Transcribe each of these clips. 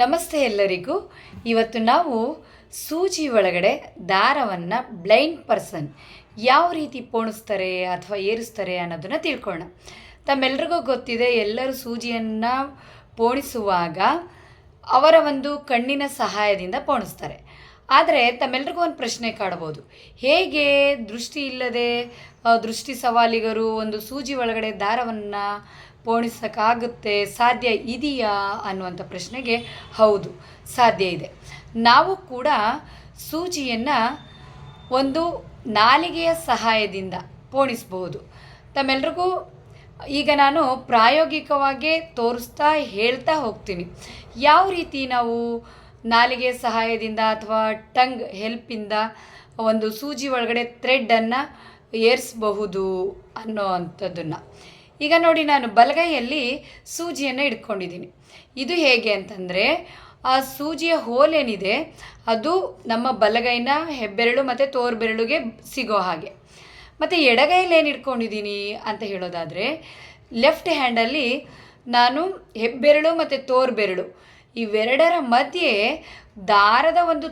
ನಮಸ್ತೆ ಎಲ್ಲರಿಗೂ. ಇವತ್ತು ನಾವು ಸೂಜಿ ಒಳಗಡೆ ದಾರವನ್ನು ಬ್ಲೈಂಡ್ ಪರ್ಸನ್ ಯಾವ ರೀತಿ ಪೋಣಿಸ್ತಾರೆ ಅಥವಾ ಏರಿಸ್ತಾರೆ ಅನ್ನೋದನ್ನು ತಿಳ್ಕೊಳ್ಳೋಣ. ತಮ್ಮೆಲ್ರಿಗೂ ಗೊತ್ತಿದೆ, ಎಲ್ಲರೂ ಸೂಜಿಯನ್ನು ಪೋಣಿಸುವಾಗ ಅವರ ಒಂದು ಕಣ್ಣಿನ ಸಹಾಯದಿಂದ ಪೋಣಿಸ್ತಾರೆ. ಆದರೆ ತಮ್ಮೆಲ್ರಿಗೂ ಒಂದು ಪ್ರಶ್ನೆ ಕಾಡ್ಬೋದು. ಹೇಗೆ ದೃಷ್ಟಿ ಇಲ್ಲದೆ ದೃಷ್ಟಿ ಸವಾಲಿಗರು ಒಂದು ಸೂಜಿ ಒಳಗಡೆ ದಾರವನ್ನು ಪೋಣಿಸೋಕ್ಕಾಗುತ್ತೆ ಸಾಧ್ಯ ಇದೆಯಾ ಅನ್ನುವಂಥ ಪ್ರಶ್ನೆಗೆ ಹೌದು, ಸಾಧ್ಯ ಇದೆ. ನಾವು ಕೂಡ ಸೂಜಿಯನ್ನು ಒಂದು ನಾಲಿಗೆಯ ಸಹಾಯದಿಂದ ಪೋಣಿಸಬಹುದು ತಮ್ಮೆಲ್ರಿಗೂ ಈಗ ನಾನು ಪ್ರಾಯೋಗಿಕವಾಗಿ ತೋರಿಸ್ತಾ ಹೇಳ್ತಾ ಹೋಗ್ತೀನಿ. ಯಾವ ರೀತಿ ನಾವು ನಾಲಿಗೆ ಸಹಾಯದಿಂದ ಅಥವಾ ಟಂಗ್ ಹೆಲ್ಪಿಂದ ಒಂದು ಸೂಜಿ ಒಳಗಡೆ ಥ್ರೆಡ್ಡನ್ನು ಏರಿಸಬಹುದು ಅನ್ನೋ ಅಂಥದ್ದನ್ನು. ಈಗ ನೋಡಿ ನಾನು ಬಲಗೈಯಲ್ಲಿ ಸೂಜಿಯನ್ನು ಇಟ್ಕೊಂಡಿದ್ದೀನಿ ಇದು ಹೇಗೆ ಅಂತಂದರೆ, ಆ ಸೂಜಿಯ ಹೋಲ್ ಏನಿದೆ ಅದು ನಮ್ಮ ಬಲಗೈನ ಹೆಬ್ಬೆರಳು ಮತ್ತು ತೋರ್ಬೆರಳುಗೆ ಸಿಗೋ ಹಾಗೆ. ಮತ್ತು ಎಡಗೈಯಲ್ಲಿ ಏನು ಇಟ್ಕೊಂಡಿದ್ದೀನಿ ಅಂತ ಹೇಳೋದಾದರೆ ಲೆಫ್ಟ್ ಹ್ಯಾಂಡಲ್ಲಿ ನಾನು ಹೆಬ್ಬೆರಳು ಮತ್ತು ತೋರ್ಬೆರಳು ಇವೆರಡರ ಮಧ್ಯೆ ದಾರದ ಒಂದು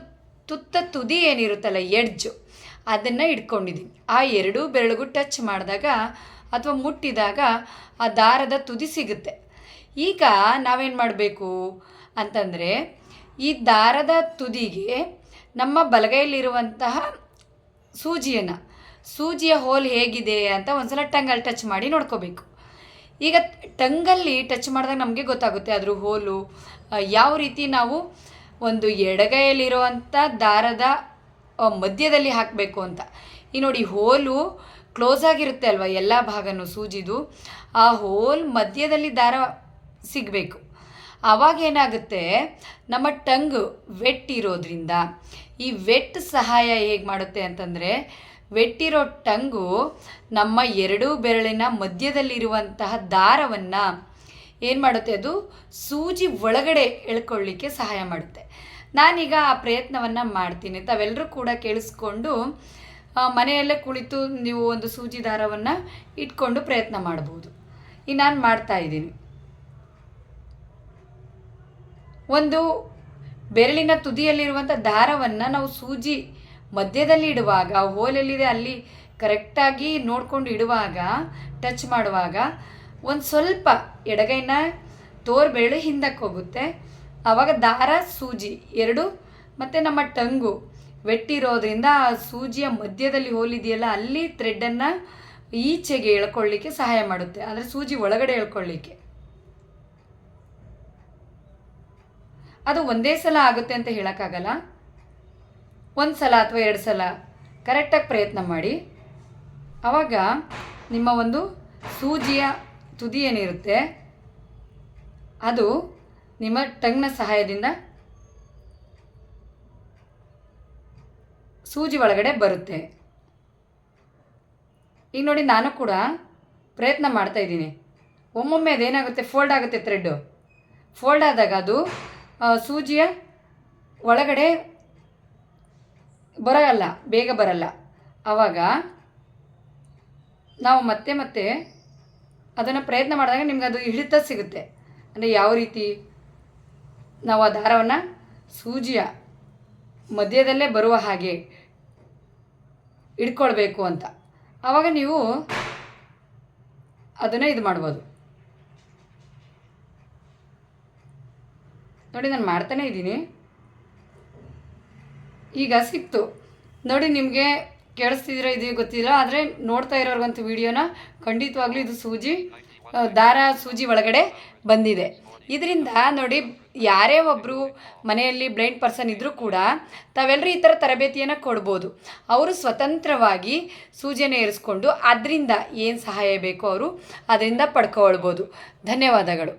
ತುತ್ತ ತುದಿ ಏನಿರುತ್ತಲ್ಲ, ಎಡ್ಜು, ಅದನ್ನು ಇಟ್ಕೊಂಡಿದ್ದೀನಿ ಆ ಎರಡೂ ಬೆರಳಿಗೂ ಟಚ್ ಮಾಡಿದಾಗ ಅಥವಾ ಮುಟ್ಟಿದಾಗ ಆ ದಾರದ ತುದಿ ಸಿಗುತ್ತೆ. ಈಗ ನಾವೇನು ಮಾಡಬೇಕು ಅಂತಂದರೆ, ಈ ದಾರದ ತುದಿಗೆ ನಮ್ಮ ಬಲಗೈಯಲ್ಲಿರುವಂತಹ ಸೂಜಿಯನ್ನು, ಸೂಜಿಯ ಹೋಲ್ ಹೇಗಿದೆ ಅಂತ ಒಂದು ಸಲ ಟಂಗಲ್ ಟಚ್ ಮಾಡಿ ನೋಡ್ಕೋಬೇಕು. ಈಗ ಟಂಗಲ್ಲಿ ಟಚ್ ಮಾಡಿದಾಗ ನಮಗೆ ಗೊತ್ತಾಗುತ್ತೆ ಅದ್ರ ಹೋಲು ಯಾವ ರೀತಿ ನಾವು ಒಂದು ಎಡಗೈಯಲ್ಲಿರುವಂಥ ದಾರದ ಮಧ್ಯದಲ್ಲಿ ಹಾಕಬೇಕು ಅಂತ. ಈ ನೋಡಿ ಹೋಲು ಕ್ಲೋಸ್ ಆಗಿರುತ್ತೆ ಅಲ್ವಾ, ಎಲ್ಲ ಭಾಗನೂ ಸೂಜಿದು. ಆ ಹೋಲ್ ಮಧ್ಯದಲ್ಲಿ ದಾರ ಸಿಗಬೇಕು. ಆವಾಗ ಏನಾಗುತ್ತೆ? ನಮ್ಮ ಟಂಗ್ ವೆಟ್ ಇರೋದ್ರಿಂದ ಈ ವೆಟ್ ಸಹಾಯ ಹೇಗೆ ಮಾಡುತ್ತೆ ಅಂತಂದರೆ, ವೆಟ್ಟಿರೋ ಟಂಗು ನಮ್ಮ ಎರಡೂ ಬೆರಳಿನ ಮಧ್ಯದಲ್ಲಿರುವಂತಹ ದಾರವನ್ನು ಏನು ಮಾಡುತ್ತೆ ಅದು? ಸೂಜಿ ಒಳಗಡೆ ಎಳ್ಕೊಳ್ಳಿಕ್ಕೆ ಸಹಾಯ ಮಾಡುತ್ತೆ. ನಾನೀಗ ಆ ಪ್ರಯತ್ನವನ್ನು ಮಾಡ್ತೀನಿ. ತಾವೆಲ್ಲರೂ ಕೂಡ ಕೇಳಿಸ್ಕೊಂಡು ಮನೆಯಲ್ಲೇ ಕುಳಿತು ನೀವು ಒಂದು ಸೂಜಿ ದಾರವನ್ನು ಇಟ್ಕೊಂಡು ಪ್ರಯತ್ನ ಮಾಡ್ಬೋದು. ಈ ನಾನು ಮಾಡ್ತಾ ಇದ್ದೀನಿ. ಒಂದು ಬೆರಳಿನ ತುದಿಯಲ್ಲಿರುವಂಥ ದಾರವನ್ನು ನಾವು ಸೂಜಿ ಮಧ್ಯದಲ್ಲಿ ಇಡುವಾಗ, ಹೋಲೆಲ್ಲಿದೆ, ಅಲ್ಲಿ ಕರೆಕ್ಟಾಗಿ ನೋಡ್ಕೊಂಡು ಇಡುವಾಗ ಟಚ್ ಮಾಡುವಾಗ ಒಂದು ಸ್ವಲ್ಪ ಎಡಗೈನ ತೋರ್ಬೆರಳು ಹಿಂದಕ್ಕೆ ಹೋಗುತ್ತೆ. ಆವಾಗ ದಾರ, ಸೂಜಿ ಎರಡು, ಮತ್ತು ನಮ್ಮ ಟಂಗು ವೆಟ್ಟಿರೋದ್ರಿಂದ ಆ ಸೂಜಿಯ ಮಧ್ಯದಲ್ಲಿ ಹೋಲಿದೆಯಲ್ಲ, ಅಲ್ಲಿ ಥ್ರೆಡ್ಡನ್ನು ಈಚೆಗೆ ಎಳ್ಕೊಳ್ಳಿಕ್ಕೆ ಸಹಾಯ ಮಾಡುತ್ತೆ. ಅಂದರೆ ಸೂಜಿ ಒಳಗಡೆ ಎಳ್ಕೊಳ್ಳಿಕ್ಕೆ. ಅದು ಒಂದೇ ಸಲ ಆಗುತ್ತೆ ಅಂತ ಹೇಳೋಕ್ಕಾಗಲ್ಲ? ಒಂದು ಸಲ ಅಥವಾ ಎರಡು ಸಲ? ಕರೆಕ್ಟಾಗಿ ಪ್ರಯತ್ನ ಮಾಡಿ. ಆವಾಗ ನಿಮ್ಮ ಒಂದು ಸೂಜಿಯ ತುದಿ ಏನಿರುತ್ತೆ, ಅದು ನಿಮ್ಮ ಟಂಗ್ನ ಸಹಾಯದಿಂದ ಸೂಜಿ ಒಳಗಡೆ ಬರುತ್ತೆ. ಈಗ ನೋಡಿ ನಾನು ಕೂಡ ಪ್ರಯತ್ನ ಮಾಡ್ತಾ ಇದ್ದೀನಿ. ಒಮ್ಮೊಮ್ಮೆ ಅದೇನಾಗುತ್ತೆ? ಫೋಲ್ಡ್ ಆಗುತ್ತೆ ಥ್ರೆಡ್ಡು ಫೋಲ್ಡ್ ಆದಾಗ ಅದು ಸೂಜಿಯ ಒಳಗಡೆ ಬರಲ್ಲ, ಬೇಗ ಬರಲ್ಲ. ಆವಾಗ ನಾವು ಮತ್ತೆ ಮತ್ತೆ ಅದನ್ನು ಪ್ರಯತ್ನ ಮಾಡಿದಾಗ ನಿಮ್ಗೆ ಅದು ಹಿಡಿತ ಸಿಗುತ್ತೆ. ಅಂದರೆ ಯಾವ ರೀತಿ ನಾವು ಆ ದಾರವನ್ನು ಸೂಜಿಯ ಮಧ್ಯದಲ್ಲೇ ಬರುವ ಹಾಗೆ ಇಟ್ಕೊಳ್ಬೇಕು ಅಂತ. ಆವಾಗ ನೀವು ಅದನ್ನು ಇದು ಮಾಡ್ಬೋದು. ನೋಡಿ, ನಾನು ಮಾಡ್ತಾನೇ ಇದ್ದೀನಿ. ಈಗ ಸಿಕ್ತು ನೋಡಿ, ನಿಮಗೆ ಕೇಳಿಸ್ತಿದಿರ ಇದು ಗೊತ್ತಿಲ್ಲ, ಆದರೆ ನೋಡ್ತಾ ಇರೋರ್ಗಂತೂ ವಿಡಿಯೋನ ಖಂಡಿತವಾಗ್ಲೂ ಇದು ಸೂಜಿ ದಾರ ಸೂಜಿ ಒಳಗಡೆ ಬಂದಿದೆ. ಇದರಿಂದ ನೋಡಿ, ಯಾರೇ ಒಬ್ಬರು ಮನೆಯಲ್ಲಿ ಬ್ಲೈಂಡ್ ಪರ್ಸನ್ ಇದ್ದರೂ ಕೂಡ ತಾವೆಲ್ಲರೂ ಈ ಥರ ತರಬೇತಿಯನ್ನು ಕೊಡ್ಬೋದು. ಅವರು ಸ್ವತಂತ್ರವಾಗಿ ಸೂಜಿಯನ್ನು ಏರಿಸ್ಕೊಂಡು ಅದರಿಂದ ಏನು ಸಹಾಯ ಬೇಕೋ ಅವರು ಅದರಿಂದ ಪಡ್ಕೊಳ್ಬೋದು. ಧನ್ಯವಾದಗಳು.